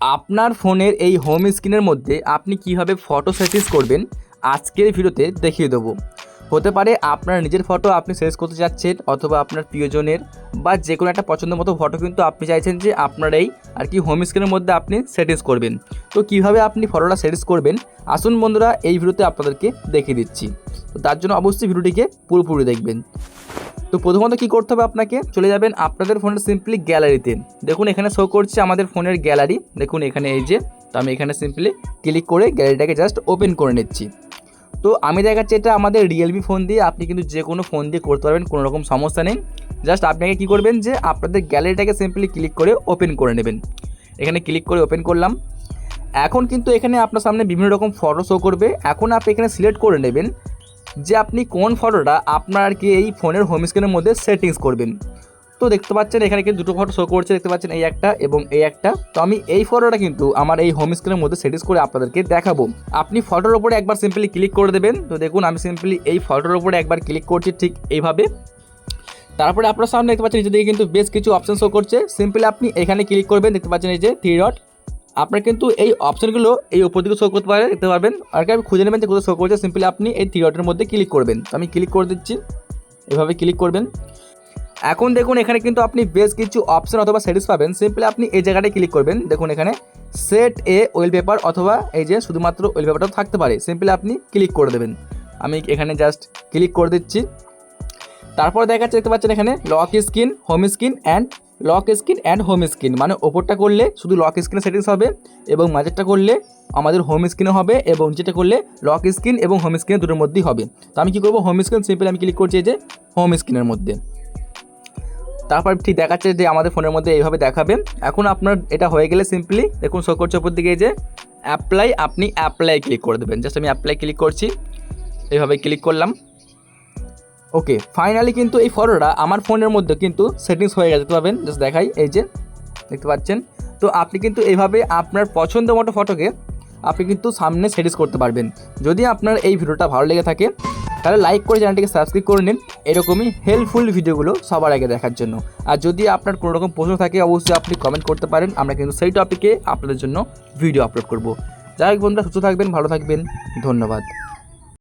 আপনার ফোনের এই হোম স্ক্রিনের মধ্যে আপনি কীভাবে ফটো সেটিংস করবেন, আজকের ভিডিওতে দেখিয়ে দেবো। হতে পারে আপনার নিজের ফটো আপনি সেট করতে যাচ্ছেন, অথবা আপনার প্রিয়জনের বা যে কোনো একটা পছন্দ মতো ফটো কিন্তু আপনি চাইছেন যে আপনার এই আর কি হোম স্ক্রিনের মধ্যে আপনি সেটিংস করবেন। তো কীভাবে আপনি ফটোটা সেটিংস করবেন, আসুন বন্ধুরা এই ভিডিওতে আপনাদেরকে দেখিয়ে দিচ্ছি। তো তার জন্য অবশ্যই ভিডিওটিকে পুরোপুরি দেখবেন। তো প্রথমত কী করতে হবে আপনাকে? চলে যাবেন আপনাদের ফোনের সিম্পলি গ্যালারিতে দেখুন, এখানে শো করছে আমাদের ফোনের গ্যালারি দেখুন, এখানে এই যে, তো আমি এখানে সিম্পলি ক্লিক করে গ্যালারিটাকে জাস্ট ওপেন করে নিচ্ছি। তো আমি দেখাচ্ছি, এটা আমাদের রিয়েলমি ফোন দিয়ে আপনি কিন্তু যে কোনো ফোন দিয়ে করতে পারবেন, কোনো রকম সমস্যা নেই। জাস্ট আপনাকে কী করবেন যে, আপনাদের গ্যালারিটাকে সিম্পলি ক্লিক করে ওপেন করে নেবেন। এখানে ক্লিক করে ওপেন করলাম। এখন কিন্তু এখানে আপনার সামনে বিভিন্ন রকম ফটো শো করবে। এখন আপনি এখানে সিলেক্ট করে নেবেন। যে আপনি কোন ফটোটা আপনার আর কি এই ফোনের হোম স্ক্রিনের মধ্যে সেটিংস করবেন। তো দেখতে পাচ্ছেন এখানে কিন্তু দুটো ফটো শো করছে, দেখতে পাচ্ছেন এই একটা এবং এই একটা। তো আমি এই ফটোটা কিন্তু আমার এই হোম স্ক্রিনের মধ্যে সেটিংস করে আপনাদেরকে দেখাবো। আপনি ফটোর ওপরে একবার সিম্পলি ক্লিক করে দেবেন। তো দেখুন, আমি সিম্পলি এই ফটোর উপরে একবার ক্লিক করছি ঠিক এইভাবে। তারপরে আপনার সামনে দেখতে পাচ্ছেন নিচে দিকে কিন্তু বেশ কিছু অপশন শো করছে। সিম্পলি আপনি এখানে ক্লিক করবেন, দেখতে পাচ্ছেন এই যে থ্রি ডট আপনার কিন্তু এই অপশনগুলো এই উপর দিকে শো করতে পারে দেখতে পারবেন। আর কি খুঁজে নেবেন যে কোথাও শো করছে সিম্পলি আপনি এই থ্রি ডটের মধ্যে ক্লিক করবেন। তো আমি ক্লিক করে দিচ্ছি। এভাবে ক্লিক করবেন। এখন দেখুন, এখানে কিন্তু আপনি বেশ কিছু অপশন অথবা সেটিংস পাবেন। সিম্পলি আপনি এই জায়গাটায় ক্লিক করবেন। দেখুন, এখানে সেট এ ওয়েল পেপার অথবা এই যে শুধুমাত্র ওয়েল পেপারটাও থাকতে পারে। সিম্পলি আপনি ক্লিক করে দেবেন। আমি এখানে জাস্ট ক্লিক করে দিচ্ছি। তারপর দেখা যাচ্ছে দেখতে পাচ্ছেন এখানে lock screen home screen and lock screen and home screen মানে ওপরটা করলে শুধু লক স্ক্রিন সেটিংস হবে এবং মাঝেরটা করলে আমাদের হোম স্ক্রিনে হবে এবং যেটা করলে লক স্ক্রিন এবং হোম স্ক্রিন দুটোর মধ্যেই হবে। তো আমি কী করব? হোম স্ক্রিন সিম্পলি আমি ক্লিক করছি যে হোম স্ক্রিনের মধ্যে। তারপর ঠিক দেখাচ্ছে যে আমাদের ফোনের মধ্যে এইভাবে দেখাবে। এখন আপনার এটা হয়ে গেলে সিম্পলি দেখুন শো করছে ওপর দিকে যে অ্যাপ্লাই আপনি অ্যাপ্লাই ক্লিক করে দেবেন। জাস্ট আমি অ্যাপ্লাই ক্লিক করছি। এইভাবে ক্লিক করলাম। ওকে ফাইনালি কিন্তু এই ফটোটা আমার ফোনের মধ্যে কিন্তু সেটিংস হয়ে গেছে পাবেন জাস্ট দেখাই, এই যে, দেখতে পাচ্ছেন। তো আপনি কিন্তু এইভাবে আপনার পছন্দ মতো ফটোকে আপনি কিন্তু সামনে সেটিস করতে পারবেন। যদি আপনার এই ভিডিওটা ভালো লেগে থাকে, তাহলে লাইক করে চ্যানেলটিকে সাবস্ক্রাইব করে নিন, এরকমই হেল্পফুল ভিডিওগুলো সবার আগে দেখার জন্য। আর যদি আপনার কোনো রকম প্রশ্ন থাকে, অবশ্যই আপনি কমেন্ট করতে পারেন, আমরা কিন্তু সেই টপিকে আপনাদের জন্য ভিডিও আপলোড করব। যাই হোক বন্ধুরা, সুস্থ থাকবেন, ভালো থাকবেন, ধন্যবাদ।